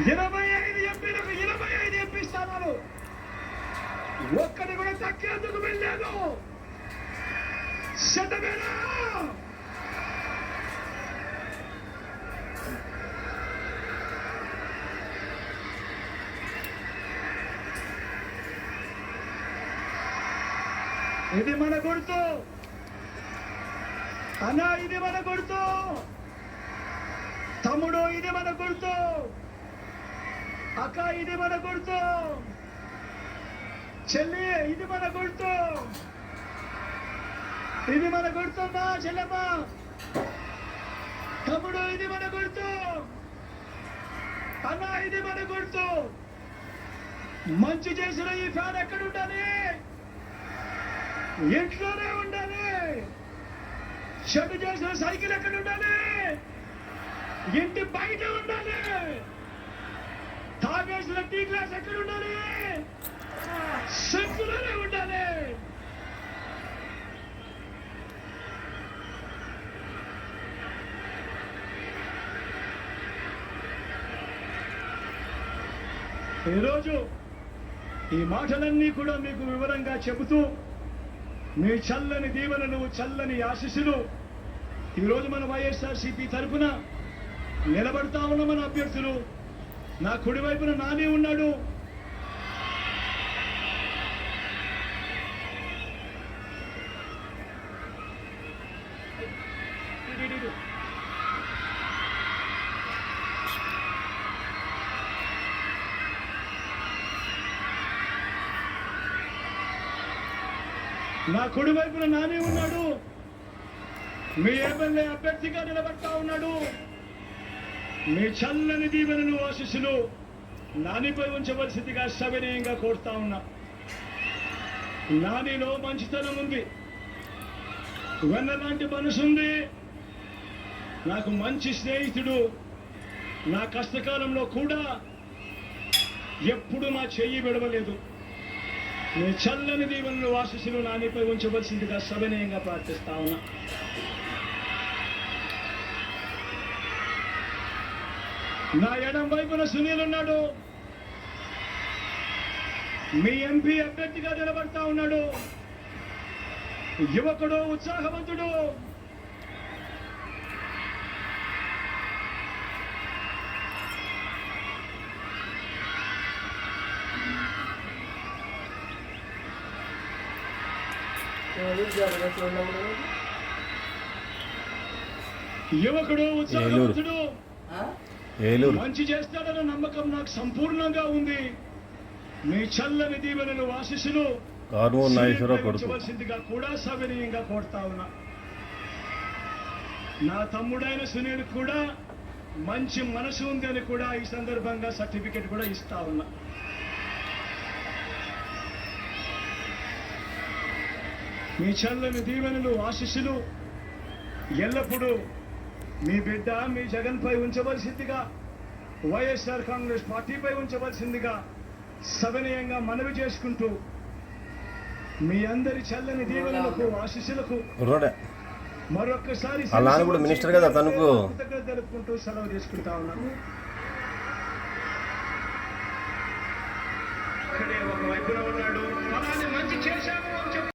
ఇరవై ఐదు ఎంపీలకు ఇరవై ఐదు ఎంపీ స్థానాలు. ఒక్కటి కూడా తక్కేందుకు వెళ్ళాను శతమేనా? ఇది మన గుర్తు. అన్న ఇది మన గుర్తు. తమ్ముడు ఇది మన గుర్తు. అక్క ఇది మన గుర్తు. చెల్లి ఇది మన గుర్తు. ఇది మన గుర్తు మా చెల్లెమ్మ. తమ్ముడు ఇది మన గుర్తు. అన్న ఇది మన గుర్తు. మంచి చేసిన ఈ ఫ్యాన్ ఎక్కడ ఉండాలి ఇంట్లోనే ఉండాలి చెడు చేసిన సైకిల్ ఎక్కడ ఉండాలి ఇంటి బయట ఉండాలి టీ గ్లాస్ ఎక్కడ ఉండాలి? ఉండాలి. ఈరోజు ఈ మాటలన్నీ కూడా మీకు వివరంగా చెబుతూ మీ చల్లని దీవెనలు చల్లని ఆశీస్సులు ఈరోజు మన వైఎస్ఆర్సీపీ తరఫున నిలబడతా ఉన్న మన అభ్యర్థులు నా కుడివైపున నాని ఉన్నాడు. నా కుడివైపున నాని ఉన్నాడు. మీ ఎమ్మెల్యే అభ్యర్థిగా నిలబడతా ఉన్నాడు. మీ చల్లని దీవెనలు ఆశీస్సులు నానిపై ఉంచవలసిందిగా సవినయంగా కోరుతా ఉన్నా. నానిలో మంచితనం ఉంది. వెన్నలాంటి మనసుంది నాకు మంచి స్నేహితుడు. నా కష్టకాలంలో కూడా ఎప్పుడు నా చెయ్యి విడవలేదు. నీ చల్లని దీవెనలు ఆశీస్సులు నానిపై ఉంచవలసిందిగా సవినయంగా ప్రార్థిస్తా ఉన్నా. నా ఎడం వైపున సునీల్ ఉన్నాడు. మీ ఎంపీ అభ్యర్థిగా నిలబడతా ఉన్నాడు. యువకుడు ఉత్సాహవంతుడు. యువకుడు ఉత్సాహవంతుడు. ఏలూరు. మంచి చేస్తాడన్న నమ్మకం నాకు సంపూర్ణంగా ఉంది. మీ చల్లని దీవెనలు నాగేశ్వరరావు కొడుకు. ఉంచవలసిందిగా కూడా సవినయంగా కోరుతా ఉన్నా. నా తమ్ముడైన సునీల్ కూడా మంచి మనసు ఉంది అని కూడా ఈ సందర్భంగా సర్టిఫికెట్ కూడా ఇస్తా ఉన్నా. మీ చల్లని దీవెనలు ఆశీస్సులు ఎల్లప్పుడూ మీ బిడ్డ మీ జగన్పై ఉంచవలసిందిగా వైఎస్ఆర్ కాంగ్రెస్ పార్టీపై ఉంచవలసిందిగా సవినయంగా మనవి చేసుకుంటూ మీ అందరి చల్లని దీవెనలకు ఆశీస్సులకు మరొక్కసారి కూడా మినిస్టర్ కదా. కృతజ్ఞతలు తెలుపుకుంటూ సెలవు తీసుకుంటా ఉన్నాను. ఇక్కడే ఒక వైపున ఉన్నాడు. మంచి చేశావు